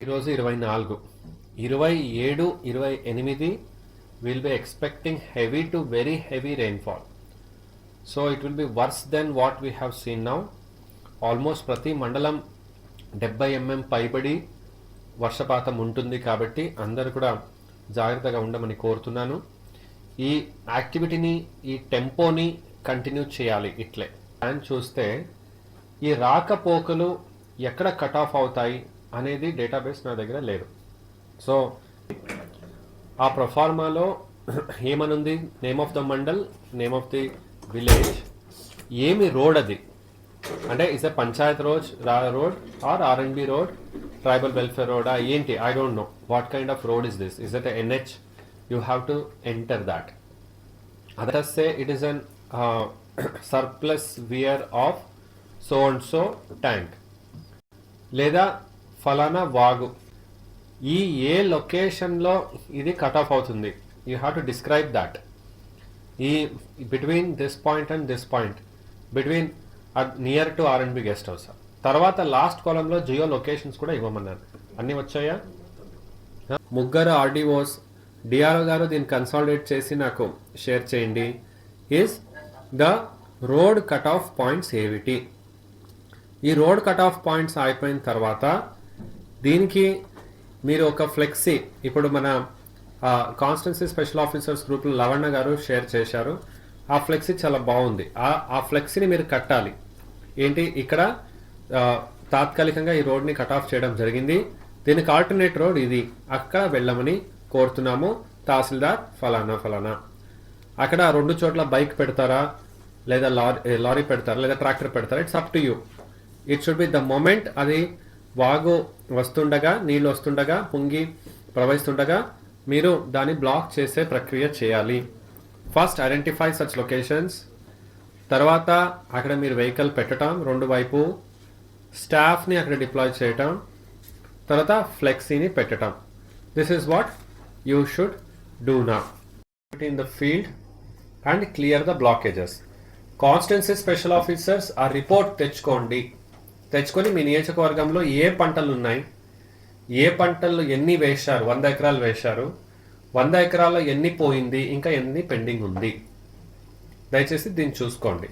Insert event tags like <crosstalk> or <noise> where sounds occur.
ఈరోజు ఇరవై నాలుగు. ఇరవై ఏడు ఇరవై ఎనిమిది will be expecting heavy to very heavy rainfall so it will be worse then what we have seen now almost ప్రతి మండలం డెబ్బై ఎంఎం పైబడి వర్షపాతం ఉంటుంది కాబట్టి అందరూ కూడా జాగ్రత్తగా ఉండమని కోరుతున్నాను. ఈ యాక్టివిటీని ఈ టెంపోని కంటిన్యూ చేయాలి ఇట్లే. అని చూస్తే ఈ రాకపోకలు ఎక్కడ కట్ ఆఫ్ అవుతాయి? అనేది డేటాబేస్ నా దగ్గర లేదు. సో ఆ ప్రొఫార్మాలో ఏమనుంది? Name of the mandal name of the village ఏమి రోడ్ అది? అంటే ఇస్ ఎ పంచాయత్ రోడ్ రా road R R road tribal welfare రోడా ఏంటి? I don't know what kind of road is this is at N H you have to enter that others say it is an surplus uh, <coughs> surplus of so and so tank లేదా ఫలానా వాగు. ఈ ఏ లొకేషన్లో ఇది cut off అవుతుంది? You have to describe that ఈ between this point and this point between near to R and B guest house తర్వాత లాస్ట్ కాలంలో జియో లొకేషన్స్ కూడా ఇవ్వమన్నాను అన్నీ వచ్చాయా? ముగ్గురు ఆర్డీఓస్ డిఆర్ఓ గారు దీన్ని కన్సాలిడేట్ చేసి నాకు షేర్ చేయండి. Is the road cut off points ఏమిటి ఈ రోడ్ కట్ ఆఫ్ పాయింట్స్ అయిపోయిన తర్వాత దీనికి మీరు ఒక ఫ్లెక్సీ ఇప్పుడు మన కాన్స్టెన్సీ స్పెషల్ ఆఫీసర్స్ గ్రూప్లో లవణ్ణ గారు షేర్ చేశారు. ఆ ఫ్లెక్సీ చాలా బాగుంది. ఆ ఆ ఫ్లెక్సీని మీరు కట్టాలి. ఏంటి? ఇక్కడ తాత్కాలికంగా ఈ రోడ్ని కట్ ఆఫ్ చేయడం జరిగింది. దీనికి ఆల్టర్నేట్ రోడ్ ఇది. అక్కడ వెళ్ళమని కోరుతున్నాము. తహసీల్దార్ ఫలానా ఫలానా. అక్కడ రెండు చోట్ల బైక్ పెడతారా? లేదా లారీ లారీ పెడతారా? లేదా ట్రాక్టర్ పెడతారా? It's up to you it should be the moment అది వాగు వస్తుండగా నీళ్ళు వస్తుండగా పొంగి ప్రవహిస్తుండగా మీరు దాన్ని బ్లాక్ చేసే ప్రక్రియ చేయాలి. ఫస్ట్ ఐడెంటిఫై సచ్ లొకేషన్స్ తర్వాత అక్కడ మీరు వెహికల్ పెట్టడం రెండు వైపు స్టాఫ్ని అక్కడ డిప్లాయ్ చేయటం. తర్వాత ఫ్లెక్సీని పెట్టడం this is what you should do నా in the field and clear the blockages constituency special officers ఆ రిపోర్ట్ తెచ్చుకోండి. తెచ్చుకొని మీ నియోజకవర్గంలో ఏ పంటలు ఉన్నాయి ఏ పంటలు ఎన్ని వేశారు? వంద ఎకరాలు వేశారు. వంద ఎకరాల్లో ఎన్ని పోయింది? ఇంకా ఎన్ని పెండింగ్ ఉంది? దయచేసి దీన్ని చూసుకోండి.